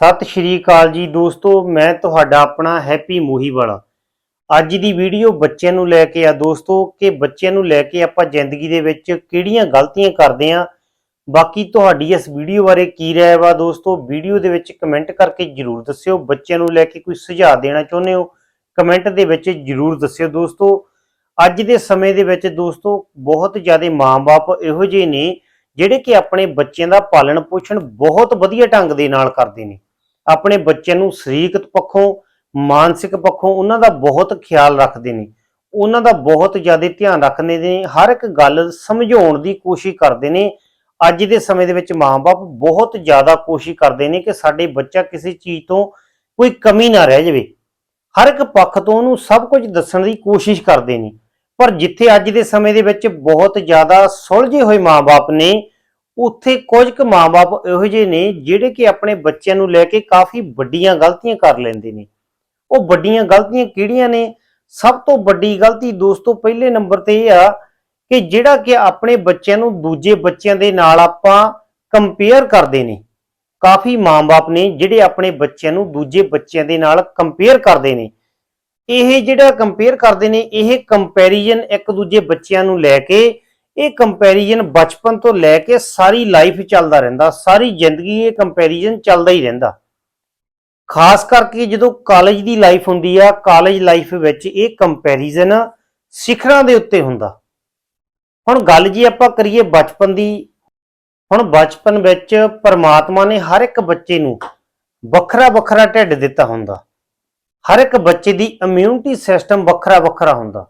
ਸਤਿ ਸ਼੍ਰੀ ਅਕਾਲ ਜੀ ਦੋਸਤੋ, ਮੈਂ ਤੁਹਾਡਾ ਆਪਣਾ ਹੈਪੀ ਮੋਹੀ ਵਾਲਾ। ਅੱਜ ਦੀ ਵੀਡੀਓ ਬੱਚਿਆਂ ਨੂੰ ਲੈ ਕੇ ਆ ਦੋਸਤੋ, ਕਿ ਬੱਚਿਆਂ ਨੂੰ ਲੈ ਕੇ ਆਪਾਂ ਜ਼ਿੰਦਗੀ ਦੇ ਵਿੱਚ ਕਿਹੜੀਆਂ ਗਲਤੀਆਂ ਕਰਦੇ ਆ। ਬਾਕੀ ਤੁਹਾਡੀ ਇਸ ਵੀਡੀਓ ਬਾਰੇ ਕੀ ਰਾਏ ਵਾ ਦੋਸਤੋ, ਵੀਡੀਓ ਦੇ ਵਿੱਚ ਕਮੈਂਟ ਕਰਕੇ ਜਰੂਰ ਦੱਸਿਓ। ਬੱਚਿਆਂ ਨੂੰ ਲੈ ਕੇ ਕੋਈ ਸੁਝਾਅ ਦੇਣਾ ਚਾਹੁੰਦੇ ਹੋ, ਕਮੈਂਟ ਦੇ ਵਿੱਚ ਜਰੂਰ ਦੱਸਿਓ ਦੋਸਤੋ। ਅੱਜ ਦੇ ਸਮੇਂ ਦੇ ਵਿੱਚ ਦੋਸਤੋ, ਬਹੁਤ ਜ਼ਿਆਦਾ ਮਾਂ-ਬਾਪ ਇਹੋ ਜਿਹੇ ਨੇ, ਜਿਹੜੇ ਕਿ ਆਪਣੇ ਬੱਚਿਆਂ ਦਾ ਪਾਲਣ ਪੋਸ਼ਣ ਬਹੁਤ ਵਧੀਆ ਢੰਗ ਦੇ ਨਾਲ ਕਰਦੇ ਨੇ। ਆਪਣੇ ਬੱਚਿਆਂ ਨੂੰ ਸਰੀਰਕ ਪੱਖੋਂ, ਮਾਨਸਿਕ ਪੱਖੋਂ ਉਹਨਾਂ ਦਾ ਬਹੁਤ ਖਿਆਲ ਰੱਖਦੇ ਨੇ। ਉਹਨਾਂ ਦਾ ਬਹੁਤ ਜ਼ਿਆਦਾ ਧਿਆਨ ਰੱਖਦੇ ਨੇ, ਹਰ ਇੱਕ ਗੱਲ ਸਮਝਾਉਣ ਦੀ ਕੋਸ਼ਿਸ਼ ਕਰਦੇ ਨੇ। ਅੱਜ ਦੇ ਸਮੇਂ ਦੇ ਵਿੱਚ ਮਾਪੇ ਬਹੁਤ ਜ਼ਿਆਦਾ ਕੋਸ਼ਿਸ਼ ਕਰਦੇ ਨੇ ਕਿ ਸਾਡੇ ਬੱਚਾ ਕਿਸੇ ਚੀਜ਼ ਤੋਂ ਕੋਈ ਕਮੀ ਨਾ ਰਹਿ ਜਾਵੇ। ਹਰ ਇੱਕ ਪੱਖ ਤੋਂ ਉਹਨੂੰ ਸਭ ਕੁਝ ਦੱਸਣ ਦੀ ਕੋਸ਼ਿਸ਼ ਕਰਦੇ ਨੇ। ਪਰ ਜਿੱਥੇ ਅੱਜ ਦੇ ਸਮੇਂ ਦੇ ਵਿੱਚ ਬਹੁਤ ਜ਼ਿਆਦਾ ਸੁਲਝੇ ਹੋਏ ਮਾਪੇ ਨੇ ਉੱਥੇ ਕੁਝ ਕੁ ਮਾਪੇ ਇਹੋ ਜਿਹੇ ਨੇ ਜਿਹੜੇ ਕਿ ਆਪਣੇ ਬੱਚਿਆਂ ਨੂੰ ਲੈ ਕੇ ਕਾਫੀ ਵੱਡੀਆਂ ਗਲਤੀਆਂ ਕਰ ਲੈਂਦੇ ਨੇ। ਉਹ ਵੱਡੀਆਂ ਗਲਤੀਆਂ ਕਿਹੜੀਆਂ ਨੇ? ਸਭ ਤੋਂ ਵੱਡੀ ਗਲਤੀ ਦੋਸਤੋ ਪਹਿਲੇ ਨੰਬਰ ਤੇ ਇਹ ਆ ਕਿ ਜਿਹੜਾ ਕਿ ਆਪਣੇ ਬੱਚਿਆਂ ਨੂੰ ਦੂਜੇ ਬੱਚਿਆਂ ਦੇ ਨਾਲ ਆਪਾਂ ਕੰਪੇਅਰ ਕਰਦੇ ਨੇ। ਕਾਫੀ ਮਾਪੇ ਨੇ ਜਿਹੜੇ ਆਪਣੇ ਬੱਚਿਆਂ ਨੂੰ ਦੂਜੇ ਬੱਚਿਆਂ ਦੇ ਨਾਲ ਕੰਪੇਅਰ ਕਰਦੇ ਨੇ। ਇਹ ਜਿਹੜਾ ਕੰਪੇਅਰ ਕਰਦੇ ਨੇ, ਇਹ ਕੰਪੈਰੀਜ਼ਨ ਇੱਕ ਦੂਜੇ ਬੱਚਿਆਂ ਨੂੰ ਲੈ ਕੇ ਇਹ ਕੰਪੈਰੀਜ਼ਨ ਬਚਪਨ ਤੋਂ ਲੈ ਕੇ ਸਾਰੀ ਲਾਈਫ ਚੱਲਦਾ ਰਹਿੰਦਾ, ਸਾਰੀ ਜ਼ਿੰਦਗੀ ਇਹ ਕੰਪੈਰੀਜ਼ਨ ਚੱਲਦਾ ਹੀ ਰਹਿੰਦਾ। ਖਾਸ ਕਰਕੇ ਜਦੋਂ ਕਾਲਜ ਦੀ ਲਾਈਫ ਹੁੰਦੀ ਆ ਕਾਲਜ ਲਾਈਫ ਵਿੱਚ ਇਹ ਕੰਪੈਰੀਜ਼ਨ ਸਿਖਰਾਂ ਦੇ ਉੱਤੇ ਹੁੰਦਾ। ਹੁਣ ਗੱਲ ਜੀ ਆਪਾਂ ਕਰੀਏ ਬਚਪਨ ਦੀ, ਹੁਣ ਬਚਪਨ ਵਿੱਚ ਪਰਮਾਤਮਾ ਨੇ ਹਰ ਇੱਕ ਬੱਚੇ ਨੂੰ ਵੱਖਰਾ ਵੱਖਰਾ ਢਿੱਡ ਦਿੱਤਾ ਹੁੰਦਾ। ਹਰ ਇੱਕ ਬੱਚੇ ਦੀ ਇਮਿਊਨਿਟੀ ਸਿਸਟਮ ਵੱਖਰਾ ਵੱਖਰਾ ਹੁੰਦਾ।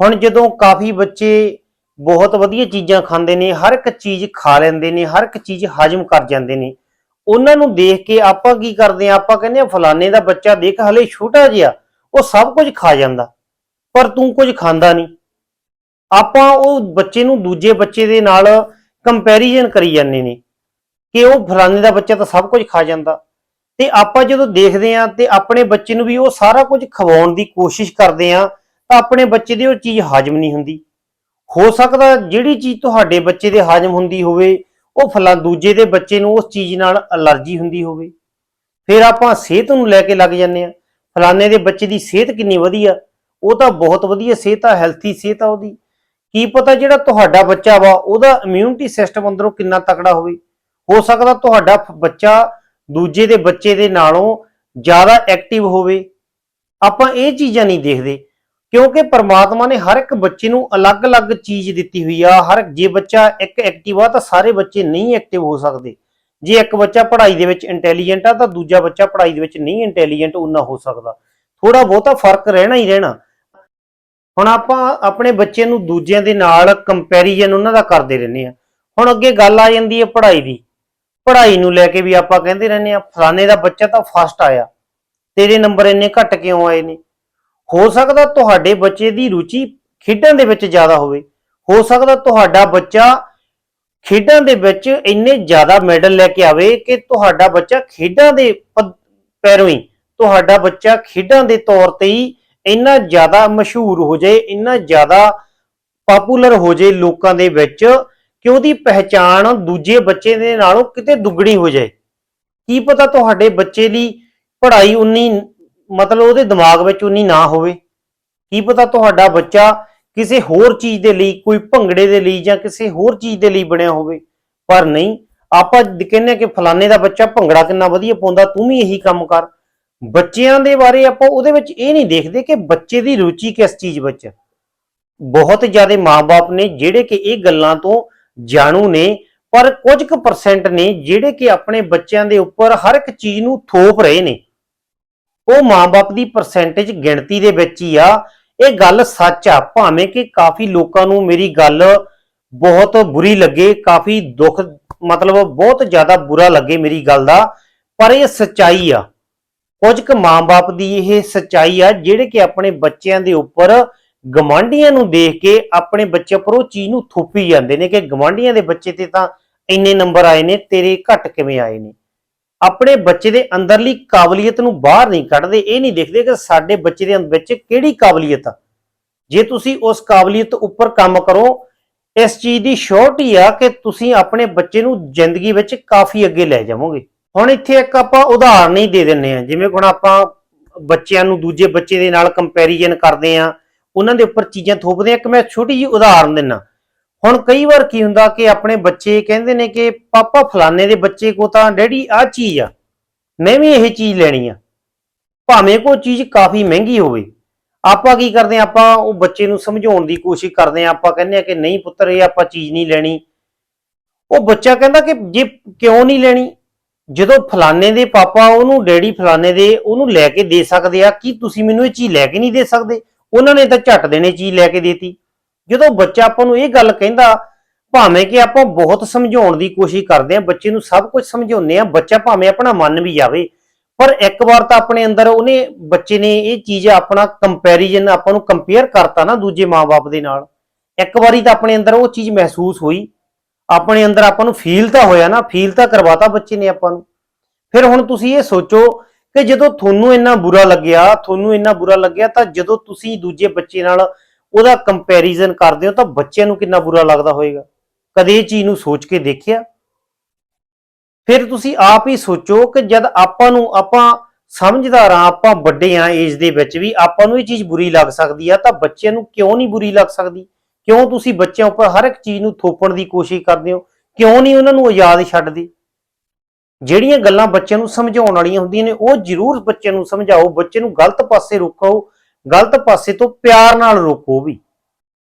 ਹੁਣ ਜਦੋਂ ਕਾਫੀ ਬੱਚੇ ਬਹੁਤ ਵਧੀਆ ਚੀਜ਼ਾਂ ਖਾਂਦੇ ਨੇ, ਹਰ ਇੱਕ ਚੀਜ਼ ਖਾ ਲੈਂਦੇ ਨੇ, ਹਰ ਇੱਕ ਚੀਜ਼ ਹਜਮ ਕਰ ਜਾਂਦੇ ਨੇ। ਉਹਨਾਂ ਨੂੰ ਦੇਖ ਕੇ ਆਪਾਂ ਕੀ ਕਰਦੇ ਆ ਆਪਾਂ ਕਹਿੰਦੇ ਆ ਫਲਾਣੇ ਦਾ ਬੱਚਾ ਦੇਖ, ਹਲੇ ਛੋਟਾ ਜਿਹਾ, ਉਹ ਸਭ ਕੁਝ ਖਾ ਜਾਂਦਾ, ਪਰ ਤੂੰ ਕੁਝ ਖਾਂਦਾ ਨਹੀਂ। ਆਪਾਂ ਉਹ ਬੱਚੇ ਨੂੰ ਦੂਜੇ ਬੱਚੇ ਦੇ ਨਾਲ ਕੰਪੈਰੀਜ਼ਨ ਕਰੀ ਜਾਂਦੇ ਨੇ ਕਿ ਉਹ ਫਲਾਣੇ ਦਾ ਬੱਚਾ ਤਾਂ ਸਭ ਕੁਝ ਖਾ ਜਾਂਦਾ। ਤੇ ਆਪਾਂ ਜਦੋਂ ਦੇਖਦੇ ਆ ਤੇ ਆਪਣੇ ਬੱਚੇ ਨੂੰ ਵੀ ਉਹ ਸਾਰਾ ਕੁਝ ਖਵਾਉਣ ਦੀ ਕੋਸ਼ਿਸ਼ ਕਰਦੇ ਆ ਤਾਂ ਆਪਣੇ ਬੱਚੇ ਦੀ ਉਹ ਚੀਜ਼ ਹਜਮ ਨਹੀਂ ਹੁੰਦੀ। ਹੋ ਸਕਦਾ ਜਿਹੜੀ ਚੀਜ਼ ਤੁਹਾਡੇ ਬੱਚੇ ਦੇ ਹਾਜ਼ਮ ਹੁੰਦੀ ਹੋਵੇ, ਉਹ ਫਲਾ ਦੂਜੇ ਦੇ ਬੱਚੇ ਨੂੰ ਉਸ ਚੀਜ਼ ਨਾਲ ਅਲਰਜੀ ਹੁੰਦੀ ਹੋਵੇ। ਫਿਰ ਆਪਾਂ ਸਿਹਤ ਨੂੰ ਲੈ ਕੇ ਲੱਗ ਜਾਂਦੇ ਆ ਫਲਾਣੇ ਦੇ ਬੱਚੇ ਦੀ ਸਿਹਤ ਕਿੰਨੀ ਵਧੀਆ, ਉਹ ਤਾਂ ਬਹੁਤ ਵਧੀਆ ਸਿਹਤ ਆ ਹੈਲਥੀ ਸਿਹਤ ਆ ਉਹਦੀ। ਕੀ ਪਤਾ ਜਿਹੜਾ ਤੁਹਾਡਾ ਬੱਚਾ ਵਾ, ਉਹਦਾ ਇਮਿਊਨਿਟੀ ਸਿਸਟਮ ਅੰਦਰੋਂ ਕਿੰਨਾ ਤਕੜਾ ਹੋਵੇ। ਹੋ ਸਕਦਾ ਤੁਹਾਡਾ ਬੱਚਾ ਦੂਜੇ ਦੇ ਬੱਚੇ ਦੇ ਨਾਲੋਂ ਜ਼ਿਆਦਾ ਐਕਟਿਵ ਹੋਵੇ। ਆਪਾਂ ਇਹ ਚੀਜ਼ਾਂ ਨਹੀਂ ਦੇਖਦੇ। ਕਿਉਂਕਿ ਪਰਮਾਤਮਾ ਨੇ ਹਰ ਇੱਕ ਬੱਚੇ ਨੂੰ ਅਲੱਗ-ਅਲੱਗ ਚੀਜ਼ ਦਿੱਤੀ ਹੋਈ ਆ, ਹਰ ਜੇ ਬੱਚਾ ਇੱਕ ਐਕਟਿਵ ਆ ਤਾਂ ਸਾਰੇ ਬੱਚੇ ਨਹੀਂ ਐਕਟਿਵ ਹੋ ਸਕਦੇ। ਜੇ ਇੱਕ ਬੱਚਾ ਪੜ੍ਹਾਈ ਦੇ ਵਿੱਚ ਇੰਟੈਲੀਜੈਂਟ ਆ ਤਾਂ ਦੂਜਾ ਬੱਚਾ ਪੜ੍ਹਾਈ ਦੇ ਵਿੱਚ ਨਹੀਂ ਇੰਟੈਲੀਜੈਂਟ ਉਨਾ ਹੋ ਸਕਦਾ। ਥੋੜਾ ਬਹੁਤਾ ਫ਼ਰਕ ਰਹਿਣਾ ਹੀ ਰਹਿਣਾ। ਹੁਣ ਆਪਾਂ ਆਪਣੇ ਬੱਚੇ ਨੂੰ ਦੂਜਿਆਂ ਦੇ ਨਾਲ ਕੰਪੈਰੀਜ਼ਨ ਉਹਨਾਂ ਦਾ ਕਰਦੇ ਰਹਿੰਦੇ ਆ। ਹੁਣ ਅੱਗੇ ਗੱਲ ਆ ਜਾਂਦੀ ਹੈ ਪੜ੍ਹਾਈ ਦੀ। ਪੜ੍ਹਾਈ ਨੂੰ ਲੈ ਕੇ ਵੀ ਆਪਾਂ ਕਹਿੰਦੇ ਰਹਿੰਦੇ ਆ, ਫਲਾਣੇ ਦਾ ਬੱਚਾ ਤਾਂ ਫਸਟ ਆਇਆ। ਤੇਰੇ ਨੰਬਰ ਇੰਨੇ ਘੱਟ ਕਿਉਂ ਆਏ ਨੇ? ਹੋ ਸਕਦਾ ਤੁਹਾਡੇ ਬੱਚੇ ਦੀ ਰੁਚੀ ਖੇਡਾਂ ਦੇ ਵਿੱਚ ਜ਼ਿਆਦਾ ਹੋਵੇ। ਹੋ ਸਕਦਾ ਤੁਹਾਡਾ ਬੱਚਾ ਖੇਡਾਂ ਦੇ ਵਿੱਚ ਇੰਨੇ ਜ਼ਿਆਦਾ ਮੈਡਲ ਲੈ ਕੇ ਆਵੇ ਕਿ ਤੁਹਾਡਾ ਬੱਚਾ ਖੇਡਾਂ ਦੇ ਪੈਰੋਂ ਹੀ ਤੁਹਾਡਾ ਬੱਚਾ ਖੇਡਾਂ ਦੇ ਤੌਰ ਤੇ ਹੀ ਇੰਨਾ ਜ਼ਿਆਦਾ ਮਸ਼ਹੂਰ ਹੋ ਜਾਏ, ਇੰਨਾ ਜ਼ਿਆਦਾ ਪਪੂਲਰ ਹੋ ਜਾਏ ਲੋਕਾਂ ਦੇ ਵਿੱਚ ਕਿ ਉਹਦੀ ਪਹਿਚਾਣ ਦੂਜੇ ਬੱਚੇ ਦੇ ਨਾਲੋਂ ਕਿਤੇ ਦੁੱਗਣੀ ਹੋ ਜਾਏ। ਕੀ ਪਤਾ ਤੁਹਾਡੇ ਬੱਚੇ ਦੀ ਪੜ੍ਹਾਈ ਉਨੀ ਮਤਲਬ ਉਹਦੇ ਦਿਮਾਗ ਵਿੱਚ ਉਨੀ ਨਾ ਹੋਵੇ। ਕੀ ਪਤਾ ਤੁਹਾਡਾ ਬੱਚਾ ਕਿਸੇ ਹੋਰ ਚੀਜ਼ ਦੇ ਲਈ, ਕੋਈ ਭੰਗੜੇ ਦੇ ਲਈ ਜਾਂ ਕਿਸੇ ਹੋਰ ਚੀਜ਼ ਦੇ ਲਈ ਬਣਿਆ ਹੋਵੇ। ਪਰ ਨਹੀਂ, ਆਪਾਂ ਕਹਿੰਦੇ ਹਾਂ ਕਿ ਫਲਾਣੇ ਦਾ ਬੱਚਾ ਭੰਗੜਾ ਕਿੰਨਾ ਵਧੀਆ ਪਾਉਂਦਾ, ਤੂੰ ਵੀ ਇਹੀ ਕੰਮ ਕਰ। ਬੱਚਿਆਂ ਦੇ ਬਾਰੇ ਆਪਾਂ ਉਹਦੇ ਵਿੱਚ ਇਹ ਨਹੀਂ ਦੇਖਦੇ ਕਿ ਬੱਚੇ ਦੀ ਰੁਚੀ ਕਿਸ ਚੀਜ਼ ਵਿੱਚ ਹੈ। ਬਹੁਤ ਜ਼ਿਆਦਾ ਮਾਪੇ ਨੇ ਜਿਹੜੇ ਕਿ ਇਹ ਗੱਲਾਂ ਤੋਂ ਜਾਣੂ ਨੇ, ਪਰ ਕੁਝ ਕੁ ਪਰਸੈਂਟ ਨੇ ਜਿਹੜੇ ਕਿ ਆਪਣੇ ਬੱਚਿਆਂ ਦੇ ਉੱਪਰ ਹਰ ਇੱਕ ਚੀਜ਼ ਨੂੰ ਥੋਪ ਰਹੇ ਨੇ। ਉਹ ਮਾਂ ਬਾਪ ਦੀ ਪਰਸੈਂਟੇਜ ਗਿਣਤੀ ਦੇ ਵਿੱਚ ਹੀ ਆ। ਇਹ ਗੱਲ ਸੱਚ ਆ, ਭਾਵੇਂ ਕਿ ਕਾਫੀ ਲੋਕਾਂ ਨੂੰ ਮੇਰੀ ਗੱਲ ਬਹੁਤ ਬੁਰੀ ਲੱਗੇ, ਕਾਫੀ ਦੁੱਖ, ਮਤਲਬ ਬਹੁਤ ਜ਼ਿਆਦਾ ਬੁਰਾ ਲੱਗੇ ਮੇਰੀ ਗੱਲ ਦਾ, ਪਰ ਇਹ ਸੱਚਾਈ ਆ। ਕੁਝ ਕੁ ਮਾਂ-ਬਾਪ ਦੀ ਇਹ ਸੱਚਾਈ ਆ, ਜਿਹੜੇ ਕਿ ਆਪਣੇ ਬੱਚਿਆਂ ਦੇ ਉੱਪਰ ਗਵਾਂਢੀਆਂ ਨੂੰ ਦੇਖ ਕੇ ਆਪਣੇ ਬੱਚੇ ਉੱਪਰ ਉਹ ਚੀਜ਼ ਨੂੰ ਥੋਪੀ ਜਾਂਦੇ ਨੇ ਕਿ ਗਵਾਂਢੀਆਂ ਦੇ ਬੱਚੇ ਤੇ ਤਾਂ ਇੰਨੇ ਨੰਬਰ ਆਏ ਨੇ, ਤੇਰੇ ਘੱਟ ਕਿਵੇਂ ਆਏ ਨੇ? ਆਪਣੇ ਬੱਚੇ ਦੇ ਅੰਦਰਲੀ ਕਾਬਲੀਅਤ ਨੂੰ ਬਾਹਰ ਨਹੀਂ ਕੱਢਦੇ। ਇਹ ਨਹੀਂ ਦੇਖਦੇ ਕਿ ਸਾਡੇ ਬੱਚੇ ਦੇ ਅੰਦਰ ਵਿੱਚ ਕਿਹੜੀ ਕਾਬਲੀਅਤ ਆ। ਜੇ ਤੁਸੀਂ ਉਸ ਕਾਬਲੀਅਤ ਉੱਪਰ ਕੰਮ ਕਰੋ, ਇਸ ਚੀਜ਼ ਦੀ ਸ਼ੋਰਟੀ ਆ ਕਿ ਤੁਸੀਂ ਆਪਣੇ ਬੱਚੇ ਨੂੰ ਜ਼ਿੰਦਗੀ ਵਿੱਚ ਕਾਫੀ ਅੱਗੇ ਲੈ ਜਾਵੋਗੇ। ਹੁਣ ਇੱਥੇ ਇੱਕ ਆਪਾਂ ਉਦਾਹਰਨ ਹੀ ਦੇ ਦਿੰਨੇ ਆ ਜਿਵੇਂ ਹੁਣ ਆਪਾਂ ਬੱਚਿਆਂ ਨੂੰ ਦੂਜੇ ਬੱਚੇ ਦੇ ਨਾਲ ਕੰਪੈਰੀਜ਼ਨ ਕਰਦੇ ਆ ਉਹਨਾਂ ਦੇ ਉੱਪਰ ਚੀਜ਼ਾਂ ਥੋਪਦੇ ਆ ਇੱਕ ਮੈਂ ਛੋਟੀ ਜਿਹੀ ਉਦਾਹਰਨ ਦਿੰਨਾ ਹੁਣ ਕਈ ਵਾਰ ਕੀ ਹੁੰਦਾ ਕਿ ਆਪਣੇ ਬੱਚੇ ਕਹਿੰਦੇ ਨੇ ਕਿ ਪਾਪਾ ਫਲਾਣੇ ਦੇ ਬੱਚੇ ਕੋ ਤਾਂ ਡੈਡੀ ਆਹ ਚੀਜ਼ ਆ, ਮੈਂ ਵੀ ਇਹ ਚੀਜ਼ ਲੈਣੀ ਆ। ਭਾਵੇਂ ਕੋਈ ਚੀਜ਼ ਕਾਫੀ ਮਹਿੰਗੀ ਹੋਵੇ, ਆਪਾਂ ਕੀ ਕਰਦੇ ਆ ਆਪਾਂ ਉਹ ਬੱਚੇ ਨੂੰ ਸਮਝਾਉਣ ਦੀ ਕੋਸ਼ਿਸ਼ ਕਰਦੇ ਆ ਆਪਾਂ ਕਹਿੰਦੇ ਆ ਕਿ ਨਹੀਂ ਪੁੱਤਰ, ਇਹ ਆਪਾਂ ਚੀਜ਼ ਨਹੀਂ ਲੈਣੀ। ਉਹ ਬੱਚਾ ਕਹਿੰਦਾ ਕਿ ਜੇ ਕਿਉਂ ਨਹੀਂ ਲੈਣੀ? ਜਦੋਂ ਫਲਾਣੇ ਦੇ ਪਾਪਾ ਉਹਨੂੰ, ਡੈਡੀ ਫਲਾਣੇ ਦੇ ਉਹਨੂੰ ਲੈ ਕੇ ਦੇ ਸਕਦੇ ਆ, ਕੀ ਤੁਸੀਂ ਮੈਨੂੰ ਇਹ ਚੀਜ਼ ਲੈ ਕੇ ਨਹੀਂ ਦੇ ਸਕਦੇ? ਉਹਨਾਂ ਨੇ ਤਾਂ ਝੱਟ ਦੇਣੇ ਚੀਜ਼ ਲੈ ਕੇ ਦੇਤੀ। ਜਦੋਂ ਬੱਚਾ ਆਪਾਂ ਨੂੰ ਇਹ ਗੱਲ ਕਹਿੰਦਾ, ਭਾਵੇਂ ਕਿ ਆਪਾਂ ਬਹੁਤ ਸਮਝਾਉਣ ਦੀ ਕੋਸ਼ਿਸ਼ ਕਰਦੇ ਆ ਬੱਚੇ ਨੂੰ ਸਭ ਕੁਝ ਸਮਝਾਉਂਦੇ ਆ ਬੱਚਾ ਭਾਵੇਂ ਆਪਣਾ ਮੰਨ ਵੀ ਜਾਵੇ, ਪਰ ਇੱਕ ਵਾਰ ਤਾਂ ਆਪਣੇ ਅੰਦਰ ਉਹਨੇ, ਬੱਚੇ ਨੇ ਇਹ ਚੀਜ਼ ਆਪਣਾ ਕੰਪੈਰੀਜ਼ਨ ਆਪਾਂ ਨੂੰ ਕੰਪੇਅਰ ਕਰਤਾ ਨਾ ਦੂਜੇ ਮਾਪੇ ਦੇ ਨਾਲ। ਇੱਕ ਵਾਰੀ ਤਾਂ ਆਪਣੇ ਅੰਦਰ ਉਹ ਚੀਜ਼ ਮਹਿਸੂਸ ਹੋਈ, ਆਪਣੇ ਅੰਦਰ ਆਪਾਂ ਨੂੰ ਫੀਲ ਤਾਂ ਹੋਇਆ ਨਾ ਫੀਲ ਤਾਂ ਕਰਵਾਤਾ ਬੱਚੇ ਨੇ ਆਪਾਂ ਨੂੰ। ਫਿਰ ਹੁਣ ਤੁਸੀਂ ਇਹ ਸੋਚੋ ਕਿ ਜਦੋਂ ਤੁਹਾਨੂੰ ਇੰਨਾ ਬੁਰਾ ਲੱਗਿਆ, ਤੁਹਾਨੂੰ ਇੰਨਾ ਬੁਰਾ ਲੱਗਿਆ, ਤਾਂ ਜਦੋਂ ਤੁਸੀਂ ਦੂਜੇ ਬੱਚੇ ਨਾਲ ਉਹਦਾ ਕੰਪੈਰੀਜ਼ਨ ਕਰਦੇ ਹੋ ਤਾਂ ਬੱਚਿਆਂ ਨੂੰ ਕਿੰਨਾ ਬੁਰਾ ਲੱਗਦਾ ਹੋਵੇਗਾ ਕਦੇ ਇਹ ਚੀਜ਼ ਨੂੰ ਸੋਚ ਕੇ ਦੇਖਿਆ? ਫਿਰ ਤੁਸੀਂ ਆਪ ਹੀ ਸੋਚੋ ਕਿ ਜਦ ਆਪਾਂ ਨੂੰ, ਆਪਾਂ ਸਮਝਦਾਰ ਆ ਆਪਾਂ ਵੱਡੇ ਆ ਏਜ ਦੇ ਵਿੱਚ ਵੀ, ਆਪਾਂ ਨੂੰ ਇਹ ਚੀਜ਼ ਬੁਰੀ ਲੱਗ ਸਕਦੀ ਆ, ਤਾਂ ਬੱਚਿਆਂ ਨੂੰ ਕਿਉਂ ਨਹੀਂ ਬੁਰੀ ਲੱਗ ਸਕਦੀ? ਕਿਉਂ ਤੁਸੀਂ ਬੱਚਿਆਂ ਉੱਪਰ ਹਰ ਇੱਕ ਚੀਜ਼ ਨੂੰ ਥੋਪਣ ਦੀ ਕੋਸ਼ਿਸ਼ ਕਰਦੇ ਹੋ? ਕਿਉਂ ਨਹੀਂ ਉਹਨਾਂ ਨੂੰ ਆਜ਼ਾਦ ਛੱਡਦੇ? ਜਿਹੜੀਆਂ ਗੱਲਾਂ ਬੱਚਿਆਂ ਨੂੰ ਸਮਝਾਉਣ ਵਾਲੀਆਂ ਹੁੰਦੀਆਂ ਨੇ, ਉਹ ਜ਼ਰੂਰ ਬੱਚਿਆਂ ਨੂੰ ਸਮਝਾਓ, ਬੱਚੇ ਨੂੰ ਗਲਤ ਪਾਸੇ ਰੋਕੋ ਗਲਤ ਪਾਸੇ ਤੋਂ ਪਿਆਰ ਨਾਲ ਰੋਕੋ ਵੀ।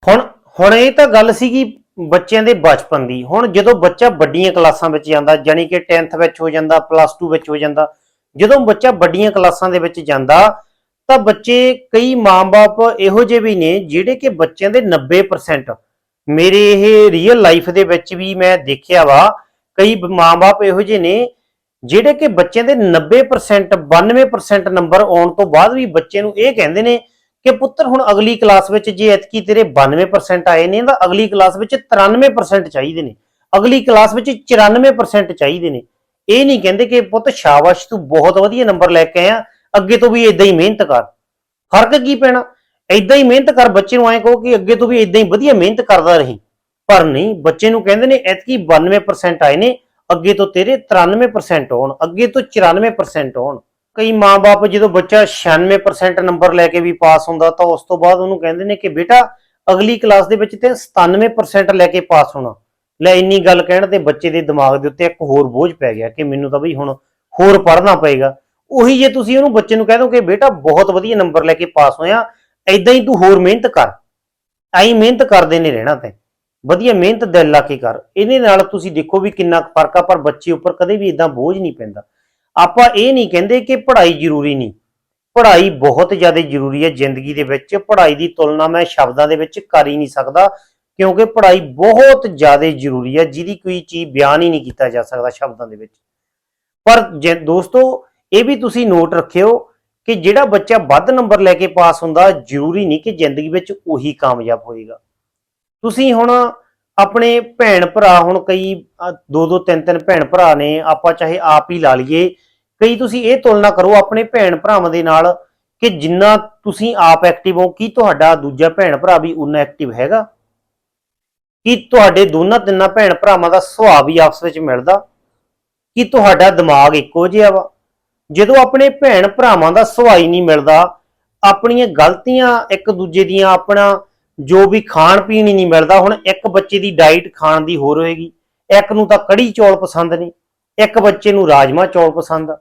ਹੁਣ ਹੁਣ ਇਹ ਤਾਂ ਗੱਲ ਸੀਗੀ ਬੱਚਿਆਂ ਦੇ ਬਚਪਨ ਦੀ। ਹੁਣ ਜਦੋਂ ਬੱਚਾ ਵੱਡੀਆਂ ਕਲਾਸਾਂ ਵਿੱਚ ਜਾਂਦਾ ਜਾਨੀ ਕਿ 10th ਵਿੱਚ ਹੋ ਜਾਂਦਾ ਪਲੱਸ 2 ਵਿੱਚ ਹੋ ਜਾਂਦਾ, ਜਦੋਂ ਬੱਚਾ ਵੱਡੀਆਂ ਕਲਾਸਾਂ ਦੇ ਵਿੱਚ ਜਾਂਦਾ, ਤਾਂ ਬੱਚੇ ਕਈ ਮਾਪੇ ਇਹੋ ਜਿਹੇ ਵੀ ਨੇ ਜਿਹੜੇ ਕਿ ਬੱਚਿਆਂ ਦੇ 90% ਮੇਰੇ ਇਹ ਰੀਅਲ ਲਾਈਫ ਦੇ ਵਿੱਚ ਵੀ ਮੈਂ ਦੇਖਿਆ ਵਾ, ਕਈ ਮਾਪੇ ਇਹੋ ਜਿਹੇ ਨੇ ਜਿਹੜੇ ਕਿ ਬੱਚਿਆਂ ਦੇ 90% 92% ਨੰਬਰ ਆਉਣ ਤੋਂ ਬਾਅਦ ਵੀ ਬੱਚੇ ਨੂੰ ਇਹ ਕਹਿੰਦੇ ਨੇ ਕਿ ਪੁੱਤਰ, ਹੁਣ ਅਗਲੀ ਕਲਾਸ ਵਿੱਚ ਜੇ ਐਤਕੀ ਤੇਰੇ 92% ਆਏ ਨੇ ਤਾਂ ਅਗਲੀ ਕਲਾਸ ਵਿੱਚ 93% ਚਾਹੀਦੇ ਨੇ। ਅਗਲੀ ਕਲਾਸ ਵਿੱਚ 94% ਚਾਹੀਦੇ ਨੇ। ਇਹ ਨਹੀਂ ਕਹਿੰਦੇ ਕਿ ਪੁੱਤ ਸ਼ਾਬਾਸ਼, ਤੂੰ ਬਹੁਤ ਵਧੀਆ ਨੰਬਰ ਲੈ ਕੇ ਆਇਆ, ਅੱਗੇ ਤੋਂ ਵੀ ਇਦਾਂ ਹੀ ਮਿਹਨਤ ਕਰ। ਫ਼ਰਕ ਕੀ ਪੈਣਾ? ਇਦਾਂ ਹੀ ਮਿਹਨਤ ਕਰ, ਬੱਚੇ ਨੂੰ ਐਂ ਕਹੋ ਕਿ ਅੱਗੇ ਤੋਂ ਵੀ ਇਦਾਂ ਹੀ ਵਧੀਆ ਮਿਹਨਤ ਕਰਦਾ ਰਹੀ। ਪਰ ਨਹੀਂ, ਬੱਚੇ ਨੂੰ ਕਹਿੰਦੇ ਨੇ ਐਤਕੀ 92% ਆਏ ਨੇ ਅੱਗੇ ਤੋਂ ਤੇਰੇ 93% ਹੋਣ, ਅੱਗੇ ਤੋਂ 94% ਹੋਣ। ਕਈ ਮਾਪੇ ਜਦੋਂ ਬੱਚਾ 96% ਨੰਬਰ ਲੈ ਕੇ ਵੀ ਪਾਸ ਹੁੰਦਾ, ਤਾਂ ਉਸ ਤੋਂ ਬਾਅਦ ਉਹਨੂੰ ਕਹਿੰਦੇ ਨੇ ਕਿ ਬੇਟਾ ਅਗਲੀ ਕਲਾਸ ਦੇ ਵਿੱਚ ਤੇ 97% ਲੈ ਕੇ ਪਾਸ ਹੋਣਾ। ਲੈ ਇੰਨੀ ਗੱਲ ਕਹਿਣ ਤੇ ਬੱਚੇ ਦੇ ਦਿਮਾਗ ਦੇ ਉੱਤੇ ਇੱਕ ਹੋਰ ਬੋਝ ਪੈ ਗਿਆ ਕਿ ਮੈਨੂੰ ਤਾਂ ਬਈ ਹੁਣ ਹੋਰ ਪੜ੍ਹਨਾ ਪਏਗਾ। ਉਹੀ ਜੇ ਤੁਸੀਂ ਉਹਨੂੰ ਬੱਚੇ ਨੂੰ ਕਹਿ ਦੋ ਕਿ ਬੇਟਾ ਬਹੁਤ ਵਧੀਆ ਨੰਬਰ ਲੈ ਕੇ ਪਾਸ ਹੋਇਆ ਐਦਾਂ ਹੀ ਤੂੰ ਹੋਰ ਮਿਹਨਤ ਕਰ। ਐਂ ਮਿਹਨਤ ਕਰਦੇ ਨੇ ਰਹਿਣਾ ਤੇ। ਵਧੀਆ ਮਿਹਨਤ ਦਿਲ ਲਾ ਕੇ ਕਰ। ਇਹਦੇ ਨਾਲ ਤੁਸੀਂ ਦੇਖੋ ਵੀ ਕਿੰਨਾ ਕੁ ਫ਼ਰਕ ਆ, ਪਰ ਬੱਚੇ ਉੱਪਰ ਕਦੇ ਵੀ ਇਦਾਂ ਬੋਝ ਨਹੀਂ ਪੈਂਦਾ। ਆਪਾਂ ਇਹ ਨਹੀਂ ਕਹਿੰਦੇ ਕਿ ਪੜ੍ਹਾਈ ਜ਼ਰੂਰੀ ਨਹੀਂ। ਪੜ੍ਹਾਈ ਬਹੁਤ ਜ਼ਿਆਦਾ ਜ਼ਰੂਰੀ ਹੈ ਜ਼ਿੰਦਗੀ ਦੇ ਵਿੱਚ। ਪੜ੍ਹਾਈ ਦੀ ਤੁਲਨਾ ਮੈਂ ਸ਼ਬਦਾਂ ਦੇ ਵਿੱਚ ਕਰ ਹੀ ਨਹੀਂ ਸਕਦਾ, ਕਿਉਂਕਿ ਪੜ੍ਹਾਈ ਬਹੁਤ ਜ਼ਿਆਦਾ ਜ਼ਰੂਰੀ ਹੈ, ਜਿਹਦੀ ਕੋਈ ਚੀਜ਼ ਬਿਆਨ ਹੀ ਨਹੀਂ ਕੀਤਾ ਜਾ ਸਕਦਾ ਸ਼ਬਦਾਂ ਦੇ ਵਿੱਚ। ਪਰ ਜੇ ਦੋਸਤੋ, ਇਹ ਵੀ ਤੁਸੀਂ ਨੋਟ ਰੱਖਿਓ ਕਿ ਜਿਹੜਾ ਬੱਚਾ ਵੱਧ ਨੰਬਰ ਲੈ ਕੇ ਪਾਸ ਹੁੰਦਾ, ਜ਼ਰੂਰੀ ਨਹੀਂ ਕਿ ਜ਼ਿੰਦਗੀ ਵਿੱਚ ਉਹੀ ਕਾਮਯਾਬ ਹੋਏਗਾ। ਤੁਸੀਂ ਹੁਣ ਆਪਣੇ ਭੈਣ ਭਰਾ ਹੁਣ ਕਈ ਦੋ ਦੋ, ਤਿੰਨ ਤਿੰਨ ਭੈਣ ਭਰਾ ਨੇ, ਆਪਾਂ ਚਾਹੇ ਆਪ ਹੀ ਲਾ ਲਈਏ, ਕਈ ਤੁਸੀਂ ਇਹ ਤੁਲਨਾ ਕਰੋ ਆਪਣੇ ਭੈਣ ਭਰਾਵਾਂ ਦੇ ਨਾਲ ਕਿ ਜਿੰਨਾ ਤੁਸੀਂ ਆਪ ਐਕਟਿਵ ਹੋ, ਕੀ ਤੁਹਾਡਾ ਦੂਜਾ ਭੈਣ ਭਰਾ ਵੀ ਉਨਾ ਐਕਟਿਵ ਹੈਗਾ? ਕੀ ਤੁਹਾਡੇ ਦੋਨਾਂ ਤਿੰਨਾਂ ਭੈਣ ਭਰਾਵਾਂ ਦਾ ਸੁਭਾਅ ਵੀ ਆਪਸ ਵਿੱਚ ਮਿਲਦਾ? ਕੀ ਤੁਹਾਡਾ ਦਿਮਾਗ ਇੱਕੋ ਜਿਹਾ ਵਾ? ਜਦੋਂ ਆਪਣੇ ਭੈਣ ਭਰਾਵਾਂ ਦਾ ਸੁਭਾਅ ਹੀ ਨਹੀਂ ਮਿਲਦਾ, ਆਪਣੀਆਂ ਗਲਤੀਆਂ ਇੱਕ ਦੂਜੇ ਦੀਆਂ ਆਪਣਾ ਜੋ ਵੀ ਖਾਣ ਪੀਣ ਹੀ ਨਹੀਂ ਮਿਲਦਾ, ਹੁਣ ਇੱਕ ਬੱਚੇ ਦੀ ਡਾਈਟ ਖਾਣ ਦੀ ਹੋਰ ਹੋਏਗੀ। ਇੱਕ ਨੂੰ ਤਾਂ ਕੜੀ ਚੌਲ ਪਸੰਦ ਨੇ, ਇੱਕ ਬੱਚੇ ਨੂੰ ਰਾਜਮਾ ਚੌਲ ਪਸੰਦ ਆ।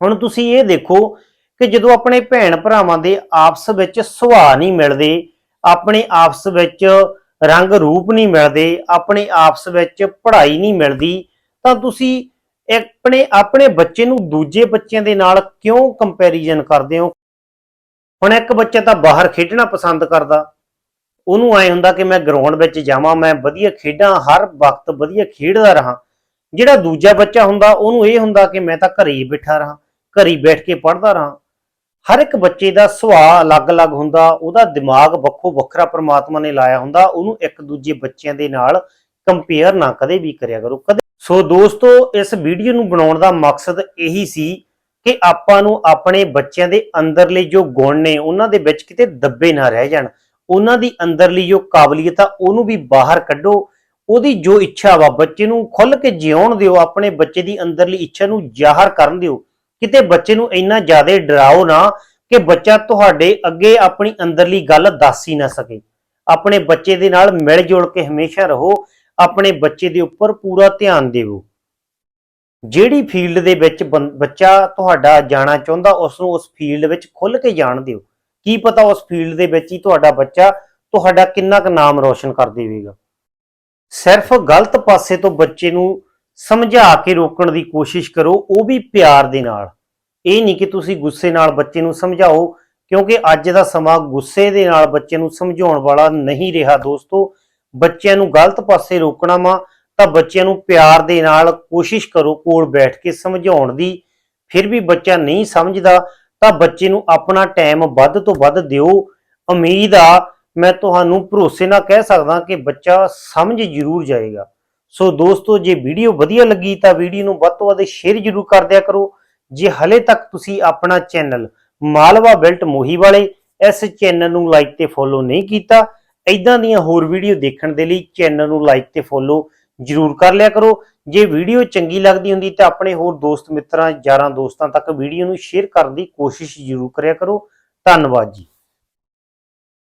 ਹੁਣ ਤੁਸੀਂ ਇਹ ਦੇਖੋ ਕਿ ਜਦੋਂ ਆਪਣੇ ਭੈਣ ਭਰਾਵਾਂ ਦੇ ਆਪਸ ਵਿੱਚ ਸੁਭਾਅ ਨਹੀਂ ਮਿਲਦੇ, ਆਪਣੇ ਆਪਸ ਵਿੱਚ ਰੰਗ ਰੂਪ ਨਹੀਂ ਮਿਲਦੇ, ਆਪਣੇ ਆਪਸ ਵਿੱਚ ਪੜ੍ਹਾਈ ਨਹੀਂ ਮਿਲਦੀ, ਤਾਂ ਤੁਸੀਂ ਆਪਣੇ ਆਪਣੇ ਬੱਚੇ ਨੂੰ ਦੂਜੇ ਬੱਚਿਆਂ ਦੇ ਨਾਲ ਕਿਉਂ ਕੰਪੈਰੀਜ਼ਨ ਕਰਦੇ ਹੋ? ਹੁਣ ਇੱਕ ਬੱਚਾ ਤਾਂ ਬਾਹਰ ਖੇਡਣਾ ਪਸੰਦ ਕਰਦਾ ਉਹਨੂੰ ਐ ਹੁੰਦਾ ਕਿ ਮੈਂ ਗਰਾਊਂਡ ਵਿੱਚ ਜਾਵਾਂ, ਮੈਂ ਵਧੀਆ ਖੇਡਾਂ, ਹਰ ਵਕਤ ਵਧੀਆ ਖੇਡਦਾ ਰਹਾ। ਜਿਹੜਾ ਦੂਜਾ ਬੱਚਾ ਹੁੰਦਾ, ਉਹਨੂੰ ਇਹ ਹੁੰਦਾ ਕਿ ਮੈਂ ਤਾਂ ਘਰੇ ਹੀ ਬੈਠਾ ਰਹਾ, ਘਰੇ ਬੈਠ ਕੇ ਪੜ੍ਹਦਾ ਰਹਾ। ਹਰ ਇੱਕ ਬੱਚੇ ਦਾ ਸੁਭਾਅ ਅਲੱਗ-ਅਲੱਗ ਹੁੰਦਾ, ਉਹਦਾ ਦਿਮਾਗ ਵੱਖੋ ਵੱਖਰਾ ਪ੍ਰਮਾਤਮਾ ਨੇ ਲਾਇਆ ਹੁੰਦਾ, ਉਹਨੂੰ ਇੱਕ ਦੂਜੇ ਬੱਚਿਆਂ ਦੇ ਨਾਲ ਕੰਪੇਅਰ ਨਾ ਕਦੇ ਵੀ ਕਰਿਆ ਕਰੋ। ਕਦੇ ਸੋ ਦੋਸਤੋ, ਇਸ ਵੀਡੀਓ ਨੂੰ ਬਣਾਉਣ ਦਾ ਮਕਸਦ ਇਹੀ ਸੀ ਕਿ ਆਪਾਂ ਨੂੰ ਆਪਣੇ ਬੱਚਿਆਂ ਦੇ ਅੰਦਰਲੇ ਜੋ ਗੁਣ ਨੇ, ਉਹਨਾਂ ਦੇ ਵਿੱਚ ਕਿਤੇ ਦੱਬੇ ਨਾ ਰਹਿ ਜਾਣ। ਉਹਨਾਂ ਦੀ ਅੰਦਰਲੀ ਜੋ ਕਾਬਲੀਅਤ ਆ, ਉਹਨੂੰ ਵੀ ਬਾਹਰ ਕੱਢੋ। ਉਹਦੀ ਜੋ ਇੱਛਾ ਵਾ, ਬੱਚੇ ਨੂੰ ਖੁੱਲ ਕੇ ਜਿਉਣ ਦਿਓ, ਆਪਣੇ ਬੱਚੇ ਦੀ ਅੰਦਰਲੀ ਇੱਛਾ ਨੂੰ ਜ਼ਾਹਰ ਕਰਨ ਦਿਓ। ਕਿਤੇ ਬੱਚੇ ਨੂੰ ਇੰਨਾ ਜ਼ਿਆਦਾ ਡਰਾਓ ਨਾ ਕਿ ਬੱਚਾ ਤੁਹਾਡੇ ਅੱਗੇ ਆਪਣੀ ਅੰਦਰਲੀ ਗੱਲ ਦੱਸ ਹੀ ਨਾ ਸਕੇ। ਆਪਣੇ ਬੱਚੇ ਦੇ ਨਾਲ ਮਿਲ ਜੁਲ ਕੇ ਹਮੇਸ਼ਾ ਰਹੋ, ਆਪਣੇ ਬੱਚੇ ਦੇ ਉੱਪਰ ਪੂਰਾ ਧਿਆਨ ਦਿਵੋ ਜਿਹੜੀ ਫੀਲਡ ਦੇ ਵਿੱਚ ਬੱਚਾ ਤੁਹਾਡਾ ਜਾਣਾ ਚਾਹੁੰਦਾ ਉਸ ਨੂੰ ਉਸ ਫੀਲਡ ਵਿੱਚ ਖੁੱਲ ਕੇ ਜਾਣ ਦਿਓ। ਕੀ ਪਤਾ ਉਸ ਫੀਲਡ ਦੇ ਵਿੱਚ ਹੀ ਤੁਹਾਡਾ ਬੱਚਾ ਤੁਹਾਡਾ ਕਿੰਨਾ ਕੁ ਨਾਮ ਰੋਸ਼ਨ ਕਰ ਦੇਵੇਗਾ। ਸਿਰਫ ਗਲਤ ਪਾਸੇ ਤੋਂ ਬੱਚੇ ਨੂੰ ਸਮਝਾ ਕੇ ਰੋਕਣ ਦੀ ਕੋਸ਼ਿਸ਼ ਕਰੋ, ਉਹ ਵੀ ਪਿਆਰ ਦੇ ਨਾਲ। ਇਹ ਨਹੀਂ ਕਿ ਤੁਸੀਂ ਗੁੱਸੇ ਨਾਲ ਬੱਚੇ ਨੂੰ ਸਮਝਾਓ, ਕਿਉਂਕਿ ਅੱਜ ਦਾ ਸਮਾਂ ਗੁੱਸੇ ਦੇ ਨਾਲ ਬੱਚੇ ਨੂੰ ਸਮਝਾਉਣ ਵਾਲਾ ਨਹੀਂ ਰਿਹਾ। ਦੋਸਤੋ, ਬੱਚਿਆਂ ਨੂੰ ਗਲਤ ਪਾਸੇ ਰੋਕਣਾ ਵਾ, ਤਾਂ ਬੱਚਿਆਂ ਨੂੰ ਪਿਆਰ ਦੇ ਨਾਲ ਕੋਸ਼ਿਸ਼ ਕਰੋ, ਕੋਲ ਬੈਠ ਕੇ ਸਮਝਾਉਣ ਦੀ। ਫਿਰ ਵੀ ਬੱਚਾ ਨਹੀਂ ਸਮਝਦਾ ਤਾਂ ਬੱਚੇ ਨੂੰ ਆਪਣਾ ਟਾਈਮ ਵੱਧ ਤੋਂ ਵੱਧ ਦਿਓ। ਉਮੀਦ ਆ, ਮੈਂ ਤੁਹਾਨੂੰ ਭਰੋਸੇ ਨਾਲ ਕਹਿ ਸਕਦਾ ਕਿ ਬੱਚਾ ਸਮਝ ਜ਼ਰੂਰ ਜਾਏਗਾ। ਸੋ ਦੋਸਤੋ, ਜੇ ਵੀਡੀਓ ਵਧੀਆ ਲੱਗੀ ਤਾਂ ਵੀਡੀਓ ਨੂੰ ਵੱਧ ਤੋਂ ਵੱਧ ਸ਼ੇਅਰ ਜ਼ਰੂਰ ਕਰ ਦਿਆ ਕਰੋ। ਜੇ ਹਲੇ ਤੱਕ ਤੁਸੀਂ ਆਪਣਾ ਚੈਨਲ ਮਾਲਵਾ ਬੈਲਟ ਮੋਹੀ ਵਾਲੇ ਇਸ ਚੈਨਲ ਨੂੰ ਲਾਈਕ ਤੇ ਫੋਲੋ ਨਹੀਂ ਕੀਤਾ ਇਦਾਂ ਦੀਆਂ ਹੋਰ ਵੀਡੀਓ ਦੇਖਣ ਦੇ ਲਈ ਚੈਨਲ ਨੂੰ ਲਾਈਕ ਤੇ ਫੋਲੋ ਜ਼ਰੂਰ ਕਰ ਲਿਆ ਕਰੋ। ਜੇ ਵੀਡੀਓ ਚੰਗੀ ਲੱਗਦੀ ਹੁੰਦੀ ਤਾਂ ਆਪਣੇ ਹੋਰ ਦੋਸਤ ਮਿੱਤਰਾਂ, ਯਾਰਾਂ ਦੋਸਤਾਂ ਤੱਕ ਵੀਡੀਓ ਨੂੰ ਸ਼ੇਅਰ ਕਰਨ ਦੀ ਕੋਸ਼ਿਸ਼ ਜ਼ਰੂਰ ਕਰਿਆ ਕਰੋ। ਧੰਨਵਾਦ ਜੀ।